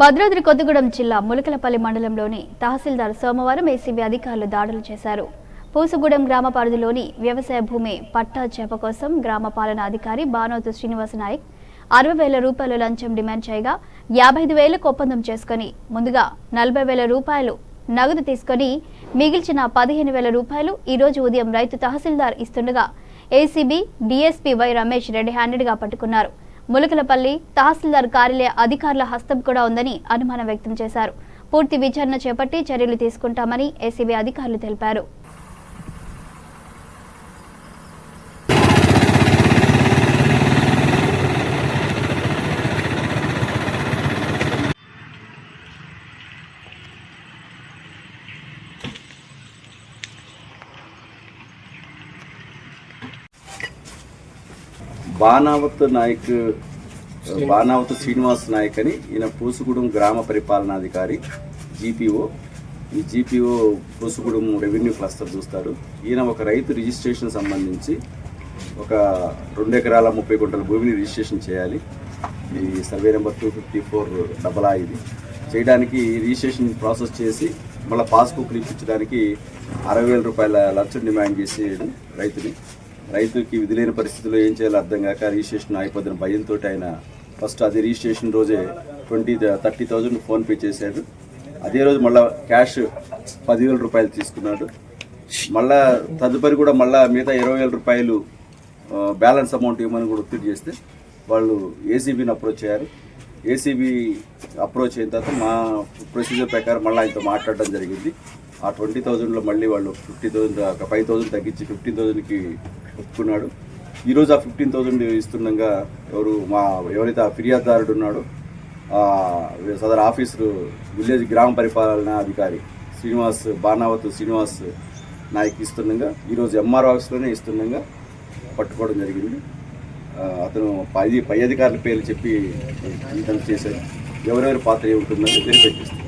భద్రాద్రి కొత్తగూడెం జిల్లా ములకలపల్లి మండలంలోని తహసీల్దార్ సోమవారం ఏసీబీ అధికారులు దాడులు చేశారు. పూసగూడెం గ్రామ పరిధిలోని వ్యవసాయ భూమి పట్టా చేప కోసం గ్రామ పాలనా అధికారి బానోతు శ్రీనివాస నాయక్ అరవై వేల రూపాయలు లంచం డిమాండ్ చేయగా యాభై ఐదు వేలకు ఒప్పందం చేసుకుని ముందుగా నలభై వేల రూపాయలు నగదు తీసుకొని మిగిల్చిన పదిహేను వేల రూపాయలు ఈ రోజు ఉదయం రైతు తహసీల్దార్ ఇస్తుండగా ACB DSP Y Ramesh Reddy హ్యాండెడ్గా పట్టుకున్నారు. ములకలపల్లి తహసీల్దార్ కార్యాలయ అధికారుల హస్తం కూడా ఉందని అనుమానం వ్యక్తం చేశారు. పూర్తి విచారణ చేపట్టి చర్యలు తీసుకుంటామని ఏసీబీ అధికారులు తెలిపారు. బాణావత్ నాయక్ బాణావత్ శ్రీనివాస్ నాయక్ అని ఈయన పూసుగూడెం గ్రామ పరిపాలనాధికారి జీపీఓ. ఈ జీపీఓ పూసుగూడెం రెవెన్యూ క్లస్టర్ చూస్తారు. ఈయన ఒక రైతు రిజిస్ట్రేషన్ సంబంధించి ఒక రెండు ఎకరాల ముప్పై గుంటల భూమిని రిజిస్ట్రేషన్ చేయాలి. ఈ survey number two fifty four double ఆ ఇది. చేయడానికి రిజిస్ట్రేషన్ ప్రాసెస్ చేసి మళ్ళీ పాస్బుక్ ఇప్పించడానికి అరవై వేల రూపాయల లంచం డిమాండ్ చేసి రైతుని. రైతుకి విధి లేని పరిస్థితుల్లో ఏం చేయాలో అర్థం కాక రిజిస్ట్రేషన్ అయిపోతున్న భయంతో ఆయన ఫస్ట్ అది రిజిస్ట్రేషన్ రోజే ట్వంటీ థర్టీ థౌజండ్ ఫోన్పే చేశాడు. అదే రోజు మళ్ళీ క్యాష్ పదివేల రూపాయలు తీసుకున్నాడు. మళ్ళా తదుపరి కూడా మళ్ళా మిగతా ఇరవై వేల రూపాయలు బ్యాలెన్స్ అమౌంట్ ఇవ్వమని కూడా ఒత్తిడి చేస్తే వాళ్ళు ఏసీబీని అప్రోచ్ అయ్యారు. ఏసీబీ అప్రోచ్ అయిన తర్వాత మా ప్రొసీజర్ ప్రకారం మళ్ళీ ఆయనతో మాట్లాడడం జరిగింది. ఆ ట్వంటీ థౌజండ్లో మళ్ళీ వాళ్ళు ఫిఫ్టీ థౌజండ్ ఒక ఫైవ్ థౌజండ్ తగ్గించి ఫిఫ్టీన్ థౌజండ్కి ఒప్పుకున్నాడు. ఈరోజు ఆ ఫిఫ్టీన్ థౌజండ్ ఇస్తుండగా ఎవరు మా ఎవరైతే ఆ ఫిర్యాదుదారుడు ఉన్నాడో సదర్ ఆఫీసరు విలేజ్ గ్రామ పరిపాలన అధికారి శ్రీనివాస్ బాణావత్ శ్రీనివాస్ నాయక్ ఇస్తుండగా ఈరోజు ఎంఆర్ ఆఫీస్లోనే ఇస్తుండగా పట్టుకోవడం జరిగింది. అతను పై పై అధికారుల పేర్లు చెప్పి ఇదంతా చేశారు. ఎవరెవరి పాత్ర వెరిఫై చేస్తారు